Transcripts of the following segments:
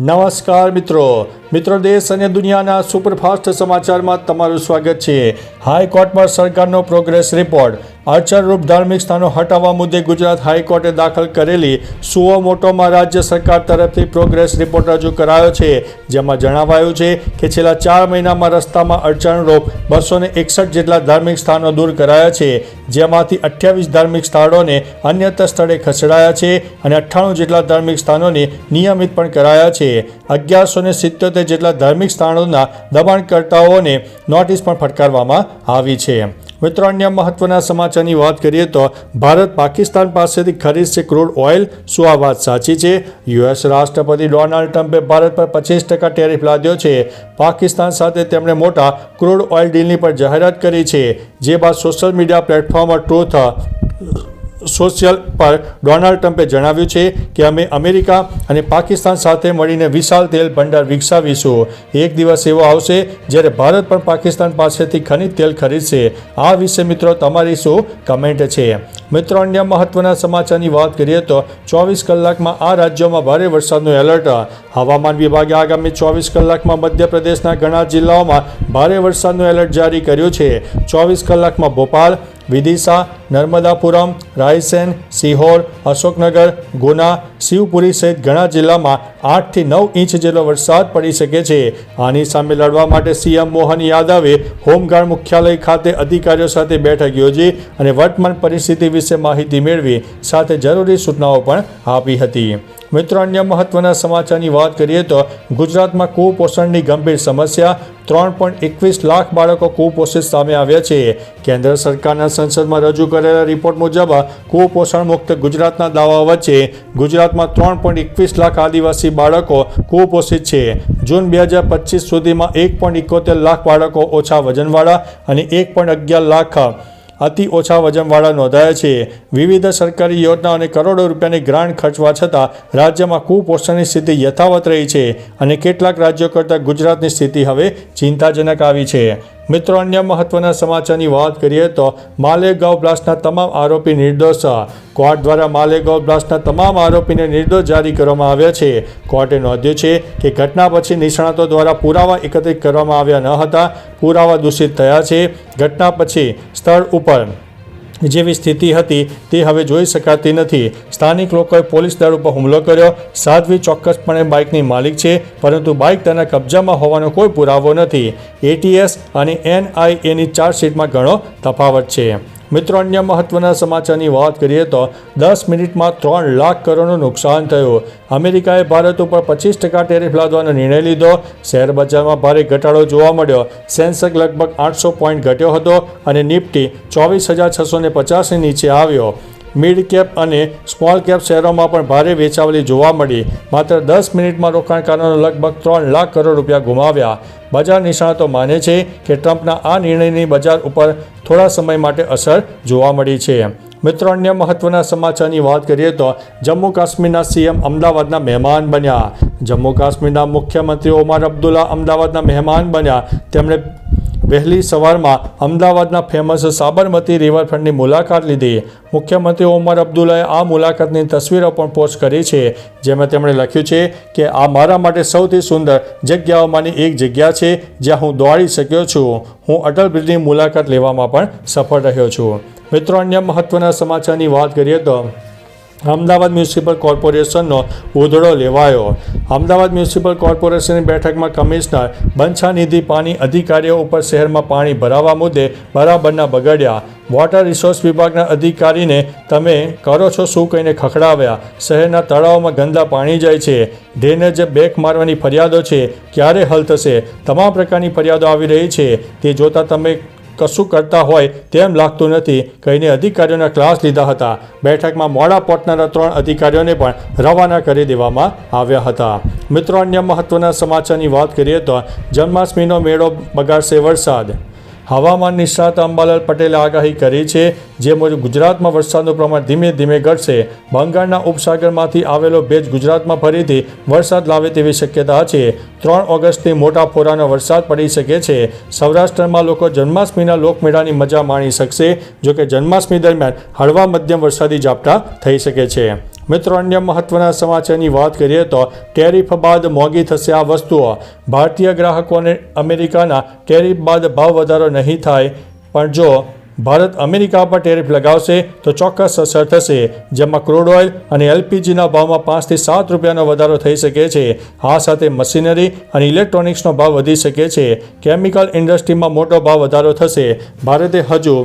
નમસ્કાર મિત્રો. મિત્રો દેશ અને દુનિયાના સુપરફાસ્ટ સમાચારમાં તમારું સ્વાગત છે. હાઈકોર્ટમાં સરકારનો પ્રોગ્રેસ રિપોર્ટ અડચણરૂપ ધાર્મિક સ્થાનો હટાવવા મુદ્દે ગુજરાત હાઈકોર્ટે દાખલ કરેલી સુઓ મોટોમાં રાજ્ય સરકાર તરફથી પ્રોગ્રેસ રિપોર્ટ રજૂ કરાયો છે. જેમાં જણાવાયું છે કે છેલ્લા ચાર મહિનામાં રસ્તામાં અડચણરૂપ બસો એકસઠ જેટલા ધાર્મિક સ્થાનો દૂર કરાયા છે. જેમાંથી અઠ્યાવીસ ધાર્મિક સ્થળોને અન્યત્ર સ્થળે ખસેડાયા છે અને અઠ્ઠાણું જેટલા ધાર્મિક સ્થાનોને નિયમિત પણ કરાયા છે. અગિયારસો ને સિત્તોતેર જેટલા ધાર્મિક સ્થાનોના દબાણકર્તાઓને નોટિસ પણ ફટકારવામાં આવી છે. મિત્રો, અન્ય મહત્વના સમાચારની વાત કરીએ તો ભારત પાકિસ્તાન પાસેથી ખરીદશે ક્રૂડ ઓઇલ. શું આ વાત સાચી છે? યુએસ રાષ્ટ્રપતિ ડોનાલ્ડ ટ્રમ્પે ભારત પર પચીસ ટકા ટેરિફ લાદ્યો છે. પાકિસ્તાન સાથે તેમણે મોટા ક્રૂડ ઓઇલ ડીલની પણ જાહેરાત કરી છે. જે બાદ social media platform truth social પર ડોનાલ્ડ ટ્રમ્પે જણાવ્યું છે કે અમે અમેરિકા અને પાકિસ્તાન સાથે મળીને વિશાળ તેલ ભંડાર વિકસાવીશું. એક દિવસ એવો આવશે જ્યારે ભારત પણ પાકિસ્તાન પાસેથી ખનિજ તેલ ખરીદશે. આ વિશે મિત્રો તમારી શું કમેન્ટ છે? મિત્રો, અન્ય મહત્વના સમાચારની વાત કરીએ તો ચોવીસ કલાકમાં આ રાજ્યોમાં ભારે વરસાદનું એલર્ટ. હવામાન વિભાગે આગામી ચોવીસ કલાકમાં મધ્યપ્રદેશના ઘણા જિલ્લાઓમાં ભારે વરસાદનું એલર્ટ જારી કર્યું છે. ચોવીસ કલાકમાં ભોપાલ વિદિશા નર્મદાપુરમ રાયસેન સિહોર અશોકનગર ગુના શિવપુરી સહિત ઘણા જિલ્લામાં આઠથી નવ ઇંચ જેટલો વરસાદ પડી શકે છે. આની સામે લડવા માટે સીએમ મોહન યાદવે હોમગાર્ડ મુખ્યાલય ખાતે અધિકારીઓ સાથે બેઠક યોજી અને વર્તમાન પરિસ્થિતિ વિશે માહિતી મેળવી, સાથે જરૂરી સૂચનાઓ પણ આપી હતી. મિત્રો, અન્ય મહત્વના સમાચારની વાત કરીએ તો ગુજરાતમાં કુપોષણની ગંભીર સમસ્યા, ત્રણ પોઈન્ટ એકવીસ લાખ બાળકો કુપોષિત સામે આવ્યા છે. કેન્દ્ર સરકારના સંસદમાં રજૂ કરેલા રિપોર્ટ મુજબ કુપોષણ મુક્ત ગુજરાતના દાવા વચ્ચે ગુજરાતમાં ત્રણ પોઈન્ટ એકવીસ લાખ આદિવાસી બાળકો કુપોષિત છે. જૂન બે હજાર પચીસ સુધીમાં એક પોઈન્ટ ઇકોતેર લાખ બાળકો ઓછા વજનવાળા અને એક પોઈન્ટ અગિયાર લાખ અતિ ઓછા વજનવાળા નોંધાયા છે. વિવિધ સરકારી યોજના અને કરોડો રૂપિયાની ગ્રાન્ટ ખર્ચવા છતાં રાજ્યમાં કુપોષણની સ્થિતિ યથાવત રહી છે અને કેટલાક રાજ્યો કરતાં ગુજરાતની સ્થિતિ હવે ચિંતાજનક આવી છે. મિત્રો, અન્ય મહત્વના સમાચારની વાત કરીએ તો માલેગાંવ બ્લાસ્ટના તમામ આરોપી નિર્દોષ કોર્ટ દ્વારા માલેગાંવ બ્લાસ્ટના તમામ આરોપીને નિર્દોષ જારી કરવામાં આવ્યા છે. કોર્ટે નોંધ્યું છે કે ઘટના પછી નિષ્ણાતો દ્વારા પુરાવા એકત્રિત કરવામાં આવ્યા ન હતા. પુરાવા દૂષિત થયા છે. ઘટના પછી સ્થળ ઉપર જેવી સ્થિતિ હતી, તે હવે જોઈ શકાતી નથી. સ્થાનિક લોકોએ પોલીસ દળ ઉપર હુમલો કર્યો. સાધ્વી ચોક્કસપણે બાઇકની માલિક છે, પરંતુ બાઇક તેના કબજામાં હોવાનો કોઈ પુરાવો નથી. એટીએસ અને એનઆઈએની ચાર્જશીટમાં ઘણો તફાવત છે. મિત્રો, અન્ય મહત્વના સમાચારની વાત કરીએ તો દસ મિનિટમાં ત્રણ લાખ કરોડનું નુકસાન થયું. અમેરિકાએ ભારત ઉપર પચીસ ટકા ટેરિફ લાદવાનો નિર્ણય લીધો. શેર બજારમાં ભારે ઘટાડો જોવા મળ્યો. સેન્સેક લગભગ આઠસો પોઈન્ટ ઘટ્યો હતો અને નિફ્ટી ચોવીસ હજાર છસો ને પચાસની નીચે આવ્યો. મિડ કેપ અને સ્મોલ કેપ શેરોમાં પણ ભારે વેચાવલી જોવા મળી. માત્ર દસ મિનિટમાં રોકાણકારોને લગભગ ત્રણ લાખ કરોડ રૂપિયા ગુમાવ્યા. બજાર નિષ્ણાતો માને છે કે ટ્રમ્પના આ નિર્ણયની બજાર ઉપર થોડા સમય માટે અસર જોવા મળી છે. મિત્રો, અન્ય મહત્વના સમાચારની વાત કરીએ તો જમ્મુ કાશ્મીરના સીએમ અમદાવાદના મહેમાન બન્યા. જમ્મુ કાશ્મીરના મુખ્યમંત્રી ઓમર અબ્દુલ્લા અમદાવાદના મહેમાન બન્યા. તેમણે વહેલી સવારમાં અમદાવાદના ફેમસ સાબરમતી રિવરફ્રન્ટની મુલાકાત લીધી. મુખ્યમંત્રી ઓમર અબ્દુલ્લાએ આ મુલાકાતની તસવીરો પણ પોસ્ટ કરી છે, જેમાં તેમણે લખ્યું છે કે, આ મારા માટે સૌથી સુંદર જગ્યાઓમાંની એક જગ્યા છે, જ્યાં હું દોડી શક્યો છું. હું અટલ બ્રિજની મુલાકાત લેવામાં પણ સફળ રહ્યો છું. મિત્રો, અન્ય મહત્વના સમાચારની વાત કરીએ તો અમદાવાદ મ્યુનિસિપલ કોર્પોરેશનનો ઉધડો લેવાયો. અમદાવાદ મ્યુનિસિપલ કોર્પોરેશનની બેઠકમાં કમિશનર, બંછાનિધિ પાણી અધિકારીઓ ઉપર શહેરમાં પાણી ભરાવા મુદ્દે બરાબરના બગડ્યા. વોટર રિસોર્સ વિભાગના અધિકારીને, તમે કરો છો શું કહીને ખખડાવ્યા? શહેરના તળાવોમાં ગંદા પાણી જાય છે. ડ્રેનેજ બેક મારવાની ફરિયાદો છે. ક્યારે હલ થશે? તમામ પ્રકારની ફરિયાદો આવી રહી છે. તે જોતાં તમે કશું કરતા હોય તેમ લાગતું નથી. કહીને અધિકારીઓના ક્લાસ લીધા હતા. બેઠકમાં મોડા પહોંચનારા ત્રણ અધિકારીઓને પણ રવાના કરી દેવામાં આવ્યા હતા. મિત્રો, અન્ય મહત્વના સમાચારની વાત કરીએ તો જન્માષ્ટમીનો મેળો બગાડશે વરસાદ. હવામાન નિષ્ણાત અંબાલાલ પટેલે આગાહી કરી છે, જે મુજબ ગુજરાતમાં વરસાદનું પ્રમાણ ધીમે ધીમે ઘટશે. બંગાળના ઉપસાગરમાંથી આવેલો ભેજ ગુજરાતમાં ફરીથી વરસાદ લાવે તેવી શક્યતા છે. ત્રણ ઓગસ્ટથી મોટા ફોરાનો વરસાદ પડી શકે છે. સૌરાષ્ટ્રમાં લોકો જન્માષ્ટમીના લોકમેળાની મજા માણી શકશે, જોકે જન્માષ્ટમી દરમિયાન હળવા મધ્યમ વરસાદી ઝાપટા થઈ શકે છે. મિત્રો, અન્ય મહત્વના સમાચારની વાત કરીએ તો ટેરિફ બાદ મોંઘી થશે આ વસ્તુઓ. ભારતીય ગ્રાહકોને અમેરિકાના ટેરિફ બાદ ભાવ વધારો નહીં થાય. પણ જો ભારત અમેરિકા પર ટેરિફ લગાવશે, તો ચોક્કસ અસર થશે. જેમાં ક્રૂડ ઓઇલ અને એલપીજીના ભાવમાં પાંચથી સાત રૂપિયાનો વધારો થઈ શકે છે. આ સાથે મશીનરી અને ઇલેક્ટ્રોનિક્સનો ભાવ વધી શકે છે. કેમિકલ ઇન્ડસ્ટ્રીમાં મોટો ભાવ વધારો થશે. ભારતે હજુ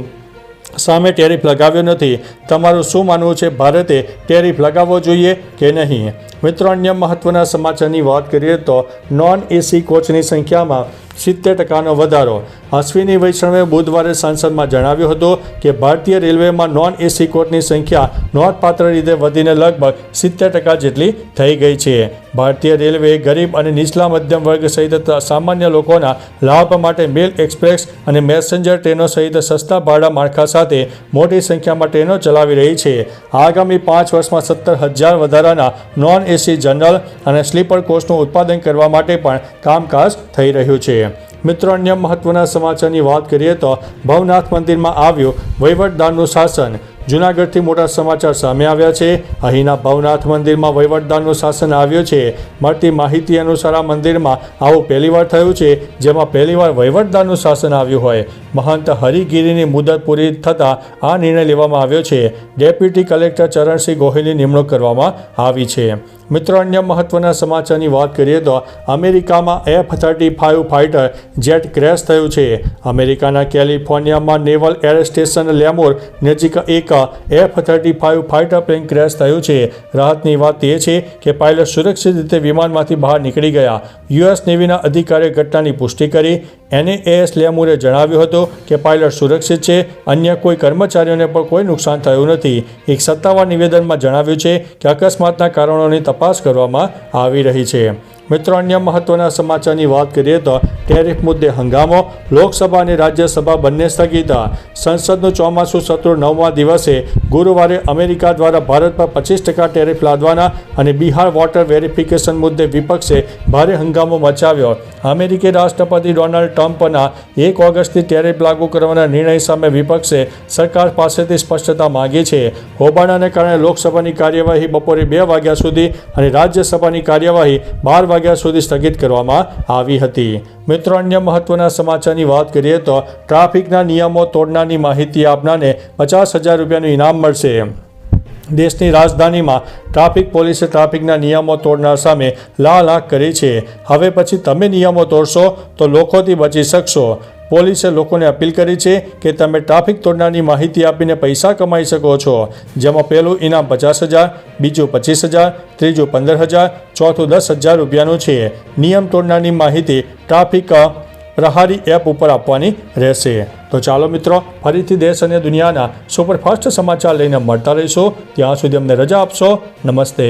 સામે ટેરિફ લગાવ્યો નથી. તમારું શું માનવું છે? ભારતે ટેરિફ લગાવવો જોઈએ કે નહીં? મિત્રો, અન્ય મહત્વના સમાચારની વાત કરીએ તો નોન એસી કોચની સંખ્યામાં સિત્તેર ટકાનો વધારો. અશ્વિની વૈષ્ણવે બુધવારે સંસદમાં જણાવ્યું હતું કે ભારતીય રેલવેમાં નોન એસી કોચની સંખ્યા નોંધપાત્ર રીતે વધીને લગભગ સિત્તેર ટકા જેટલી થઈ ગઈ છે. ભારતીય રેલવે ગરીબ અને નીચલા મધ્યમ વર્ગ સહિત સામાન્ય લોકોના લાભ માટે મેલ એક્સપ્રેસ અને મેસેન્જર ટ્રેનો સહિત સસ્તા ભાડા માળખા સાથે મોટી સંખ્યામાં ટ્રેનો ચલાવી રહી છે. આગામી પાંચ વર્ષમાં સત્તર હજાર વધારાના નોન એસી જનરલ અને સ્લીપર કોચનું ઉત્પાદન કરવા માટે પણ કામકાજ થઈ રહ્યું છે. મિત્રો અન્ય મહત્વના સમાચારની વાત કરીએ તો ભવનાથ મંદિરમાં આવ્યું વહીવટદારનું શાસન. જૂનાગઢથી મોટા સમાચાર સામે આવ્યા છે. અહીંના ભવનાથ મંદિરમાં વહીવટદારનું શાસન આવ્યું છે. મળતી માહિતી અનુસાર આ મંદિરમાં આવું પહેલીવાર થયું છે, જેમાં પહેલીવાર વહીવટદારનું શાસન આવ્યું હોય. મહંત હરિગીરીની મુદત પૂરી થતાં આ નિર્ણય લેવામાં આવ્યો છે. ડેપ્યુટી કલેક્ટર ચરણસિંહ ગોહિલની નિમણૂક કરવામાં આવી છે. મિત્રો, અન્ય મહત્વના સમાચારની વાત કરીએ તો અમેરિકામાં F thirty five fighter jet crash થયું છે. અમેરિકાના કેલિફોર્નિયામાં નેવલ એર સ્ટેશન લેમોર નજીક એક F thirty five fighter plane crash થયું છે. રાહતની વાત એ છે કે પાયલટ સુરક્ષિત રીતે વિમાનમાંથી બહાર નીકળી ગયા. યુએસ નેવીના અધિકારીએ ઘટનાની પુષ્ટિ કરી. એનએએસ લેમુરે જણાવ્યું હતું કે પાયલટ સુરક્ષિત છે. અન્ય કોઈ કર્મચારીઓને પણ કોઈ નુકસાન થયું નથી. એક સત્તાવાર નિવેદનમાં જણાવ્યું છે કે અકસ્માતના કારણોની તપાસ કરવામાં આવી રહી છે. મિત્રો, અન્ય મહત્વના સમાચારની વાત કરીએ તો ટેરિફ મુદ્દે હંગામો, લોકસભા અને રાજ્યસભા બંને સ્થગિત. સંસદનું ચોમાસું સત્ર નવમા દિવસે ગુરુવારે અમેરિકા દ્વારા ભારત પર પચીસ ટકા ટેરિફ લાદવાના અને બિહાર વોટર વેરિફિકેશન મુદ્દે વિપક્ષે ભારે હંગામો મચાવ્યો. અમેરિકી રાષ્ટ્રપતિ ડોનાલ્ડ ટ્રમ્પના એક ઓગસ્ટથી ટેરિફ લાગુ કરવાના નિર્ણય સામે વિપક્ષે સરકાર પાસેથી સ્પષ્ટતા માંગી છે. હોબાળાને કારણે લોકસભાની કાર્યવાહી બપોરે બે વાગ્યા સુધી અને રાજ્યસભાની કાર્યવાહી બાર વાગ્યા સુધી સ્થગિત કરવામાં આવી હતી. મિત્રો, અન્ય મહત્વના સમાચારની વાત કરીએ તો ટ્રાફિકના નિયમો તોડનારની માહિતી આપનારને પચાસ હજાર રૂપિયાનું ઇનામ મળશે. દેશની રાજધાનીમાં ટ્રાફિક પોલીસે ટ્રાફિકના નિયમો તોડનાર સામે લાલ આંખ કરી છે. હવે પછી તમે નિયમો તોડશો તો લોકોથી બચી શકશો. પોલીસે લોકોને અપીલ કરી છે કે તમે ટ્રાફિક તોડનારની માહિતી આપીને પૈસા કમાઈ શકો છો. જેમાં પહેલું ઇનામ પચાસ હજાર, બીજું પચીસ હજાર, ત્રીજું પંદર હજાર, ચોથું દસ હજાર રૂપિયાનું છે. નિયમ તોડનારની માહિતી ટ્રાફિક પ્રહારી એપ ઉપર આપવાની રહેશે. તો ચાલો મિત્રો, ફરીથી દેશ અને દુનિયાના સુપરફાસ્ટ સમાચાર લઈને મળતા રહીશું. ત્યાં સુધી અમને રજા આપશો. નમસ્તે.